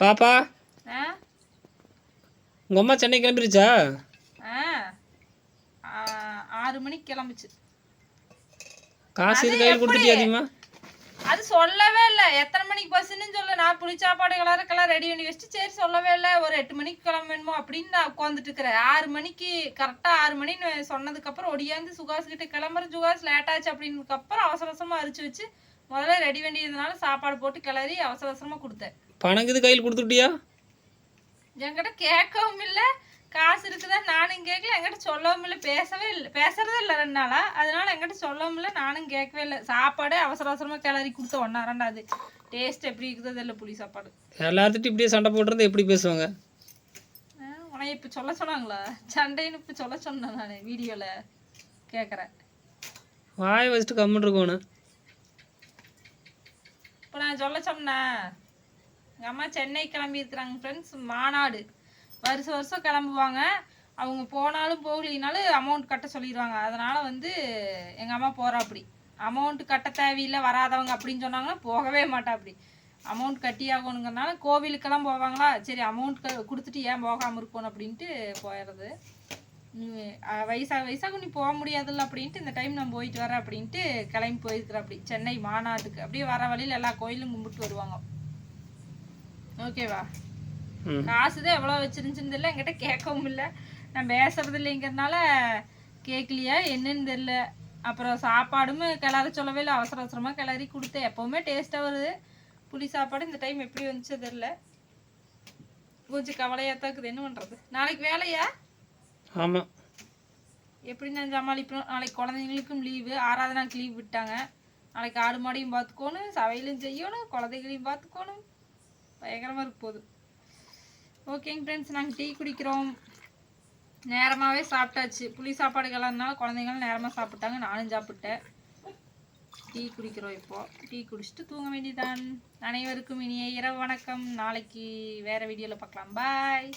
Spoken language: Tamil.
பாப்பா. உங்கள் அம்மா சென்னை கிளம்பிருச்சா? ஆறு மணிக்கு கிளம்புச்சு. காசு இது கையில் கொடுத்துட்டியா அதிகமா? அது சொல்லவே இல்லை. எத்தனை மணிக்கு பஸ்ஸுன்னு சொல்ல. நான் புளி சாப்பாடு கலருக்கெல்லாம் ரெடி பண்ணி வச்சுட்டு சரி சொல்லவே இல்லை. ஒரு எட்டு மணிக்கு கிளம்பணுமோ அப்படின்னு நான் உட்காந்துட்டு இருக்கிறேன். ஆறு மணிக்கு கரெக்டாக ஆறு மணின்னு சொன்னதுக்கப்புறம் ஒடியாந்து சுகாஸ் கிட்ட கிளம்புற சுகாஸ் லேட் ஆச்சு அப்படின்னதுக்கப்புறம் அவசர அவசரமாக அரிச்சு வச்சு முதல்ல ரெடி வேண்டியதுனால சாப்பாடு போட்டு கிளறி அவசர அவசரமாக கொடுத்தேன். பணம் இது கையில் கொடுத்துட்டியா என்கிட்ட கேட்கவும் இல்லை. காசு இருக்குதா நானும் கேட்கல. என்கிட்ட சொல்லவும் இல்லை. பேசவே இல்லை. பேசுறதே இல்லை ரெண்டு நாளா. அதனால என்கிட்ட சொல்லவும் இல்லை. நானும் கேட்கவே இல்லை. சாப்பாடு அவசர அவசரமாக கிளறி கொடுத்த ஒன்றா ரெண்டாவது டேஸ்ட் எப்படி இருக்குதோ இல்லை புளி சாப்பாடு. எல்லாத்துட்டும் இப்படியே சண்டை போட்டுருந்து எப்படி பேசுவாங்க? உன்னை இப்போ சொல்ல சொன்னாங்களா? சண்டைன்னு இப்போ சொல்ல சொன்னேன் நான் வீடியோவில் கேட்குறேன் வாய் வச்சுட்டு கம்முன்னு இருக்கணும். இப்போ நான் சொல்ல சொன்னேன். எங்கள் அம்மா சென்னை கிளம்பி இருக்கிறாங்க ஃப்ரெண்ட்ஸ் மாநாடு. வருஷம் வருஷம் கிளம்புவாங்க. அவங்க போனாலும் போகலினாலும் அமௌண்ட் கட்ட சொல்லிடுவாங்க. அதனால் வந்து எங்கள் அம்மா போகிறா அப்படி அமௌண்ட் கட்ட தேவையில்லை வராதவங்க அப்படின்னு சொன்னாங்கன்னா போகவே மாட்டா அப்படி அமௌண்ட் கட்டி ஆகணுங்கிறனால கோவிலுக்கெல்லாம் போவாங்களா? சரி அமௌண்ட் க கொடுத்துட்டு ஏன் போகாமல் இருக்கணும் அப்படின்ட்டு போயிடுறது. வயசாக வயசாக நீ போக முடியாதுல்ல அப்படின்ட்டு இந்த டைம் நான் போயிட்டு வரேன் அப்படின்ட்டு கிளம்பி போயிருக்கிறேன் அப்படி. சென்னை மாநாட்டுக்கு. அப்படியே வர வழியில் எல்லா கோயிலும் கும்பிட்டு வருவாங்க. ஓகேவா? காசு தான் எவ்வளோ வச்சிருந்துச்சுன்னு தெரியல என்கிட்ட கேட்கவும் இல்லை. நான் பேசுறது இல்லைங்கிறதுனால கேட்கலையா என்னன்னு தெரியல. அப்புறம் சாப்பாடும் கிளற சொல்லவே இல்லை அவசர அவசரமாக கிளறி கொடுத்தேன். எப்போவுமே டேஸ்ட்டாக வருது. புளி சாப்பாடு இந்த டைம் எப்படி வந்துச்சு தெரியல. கொஞ்சம் கவலையாக தான் இருக்குது. என்ன பண்ணுறது நாளைக்கு வேலையா? ஆமாம் எப்படி நான் சமாளிப்போம் நாளைக்கு குழந்தைங்களுக்கும் லீவு ஆராதனாக்கு லீவ் விட்டாங்க. நாளைக்கு ஆடு மாடையும் பார்த்துக்கோணும் சமையலும் செய்யணும் குழந்தைகளையும் பார்த்துக்கோணும். பயங்கரமாக இருக்க போகுது ஓகேங்க ஃப்ரெண்ட்ஸ் நாங்கள் டீ குடிக்கிறோம். நேரமாகவே சாப்பிட்டாச்சு. புளி சாப்பாடு கலர்னால குழந்தைங்களும் நேரமாக சாப்பிட்டாங்க. நானும் சாப்பிட்டேன். டீ குடிக்கிறோம் இப்போ. டீ குடிச்சிட்டு தூங்க வேண்டியதான் அனைவருக்கும் இனிய இரவு வணக்கம். நாளைக்கு வேறு வீடியோவில் பார்க்கலாம். பாய்